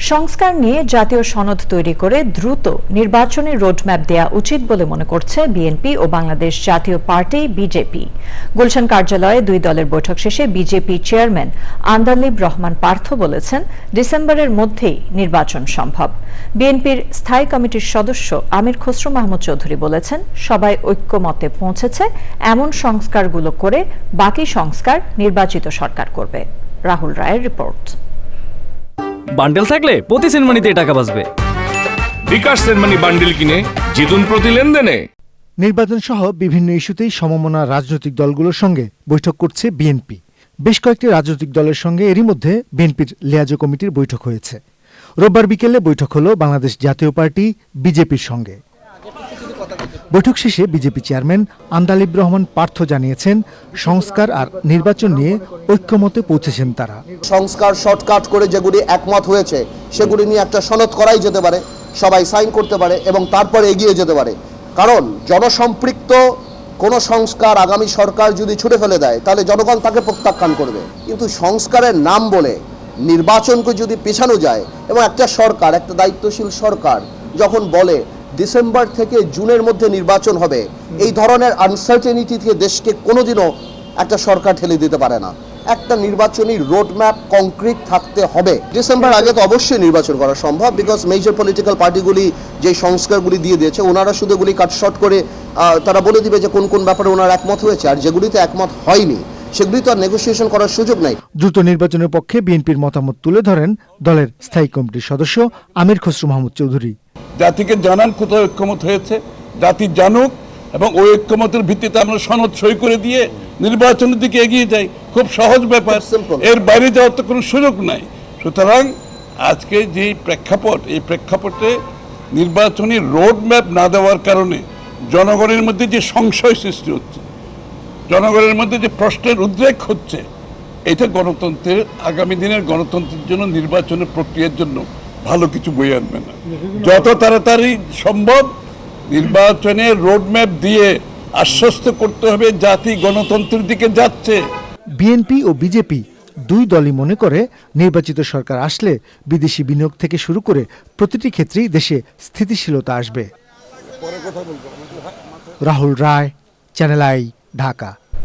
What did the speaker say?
সংস্কার নিয়ে জাতীয় সনদ তৈরি করে দ্রুত নির্বাচনী রোডম্যাপ দেয়া উচিত বলে মনে করছে বিএনপি ও বাংলাদেশ জাতীয় পার্টি বিজেপি। গুলশান কার্যালয়ে দুই দলের বৈঠক শেষে বিজেপি চেয়ারম্যান আন্দালিব রহমান পার্থ বলেছেন, ডিসেম্বরের মধ্যেই নির্বাচন সম্ভব। বিএনপির স্থায়ী কমিটির সদস্য আমির খসরু মাহমুদ চৌধুরী বলেছেন, সবাই ঐক্যমতে পৌঁছেছে, এমন সংস্কারগুলো করে বাকি সংস্কার নির্বাচিত সরকার করবে। রাহুল রায়ের রিপোর্ট। বান্ডেল থাকলে প্রতি সেনমানিতে টাকা বাঁচবে। বিকাশ সেনমানি বান্ডেল কিনে জিতুন প্রতি লেনদেনে। নির্বাচন সহ বিভিন্ন ইস্যুতেই সমমনা রাজনৈতিক দলগুলোর সঙ্গে বৈঠক করছে বিএনপি। বেশ কয়েকটি রাজনৈতিক দলের সঙ্গে এরই মধ্যে বিএনপির লিয়াজো কমিটির বৈঠক হয়েছে। রোববার বিকেলে বৈঠক হল বাংলাদেশ জাতীয় পার্টি বিজেপির সঙ্গে। বৈঠক শেষে বিজেপি চেয়ারম্যান আন্দালিব রহমান পার্থ জানিয়েছেন, সংস্কার আর নির্বাচন নিয়ে ঐক্যমতে পৌঁছেছেন তারা। সংস্কার শর্টকাট করে যেগুলি একমত হয়েছে, সেগুলি নিয়ে একটা সনদ করাই যেতে পারে, সবাই সাইন করতে পারে এবং তারপরে এগিয়ে যেতে পারে। কারণ জনসম্পৃক্ত কোনো সংস্কার আগামী সরকার যদি ছুটে ফেলে দেয়, তাহলে জনগণ তাকে প্রত্যাখ্যান করবে। কিন্তু সংস্কারের নাম বলে নির্বাচনকে যদি পেছানো যায়, এবং একটা সরকার, একটা দায়িত্বশীল সরকার যখন বলে ডিসেম্বর থেকে জুনের মধ্যে নির্বাচন হবে। এই ধরনের আনসার্টেনিটি থেকে দেশকে কোনোদিনও একটা সরকার ঠেলে দিতে পারে না। একটা নির্বাচনী রোডম্যাপ কংক্রিট থাকতে হবে। ডিসেম্বর আগে তো অবশ্যই নির্বাচন করা সম্ভব বিকজ মেজর পলিটিক্যাল পার্টিগুলি যে সংস্কারগুলি দিয়ে দিয়েছে, ওনারা শুধু এগুলি কাটশট করে তারা বলে দিবে যে কোন কোন ব্যাপারে ওনারা একমত হয়েছে, আর যেগুলিতে একমত হয়নি, সেগুলি তো আর নেগোসিয়েশন করার সুযোগ নাই। দ্রুত নির্বাচনের পক্ষে বিএনপির মতামত তুলে ধরেন দলের স্থায়ী কমিটির সদস্য আমির খসরু মাহমুদ চৌধুরী। জাতিকে জানান কোথাও ঐক্যমত হয়েছে জাতি জানুক এবং ওই ঐক্যমতের ভিত্তিতে আমরা সনদ সই করে দিয়ে নির্বাচনের দিকে এগিয়ে যাই। খুব সহজ ব্যাপার। এর বাইরে যাওয়ার তো কোনো সুযোগ নাই। সুতরাং আজকে যে প্রেক্ষাপট এই প্রেক্ষাপটে নির্বাচনী রোড ম্যাপ না দেওয়ার কারণে জনগণের মধ্যে যে সংশয় সৃষ্টি হচ্ছে জনগণের মধ্যে যে প্রশ্নের উদ্রেক হচ্ছে এটা গণতন্ত্রের আগামী দিনের গণতন্ত্রের জন্য নির্বাচনের প্রক্রিয়ার জন্য ভালো কিছু বই আনবে না। যত তাড়াতাড়ি সম্ভব নির্বাচনের রোডম্যাপ দিয়ে আশ্বস্ত করতে হবে জাতি গণতন্ত্রের দিকে যাচ্ছে। বিএনপি ও বিজেপি দুই দলই মনে করে নির্বাচিত সরকার আসলে বিদেশি বিনিয়োগ থেকে শুরু করে প্রতিটি ক্ষেত্রেই দেশে স্থিতিশীলতা আসবে। Rahul Roy channel I Dhaka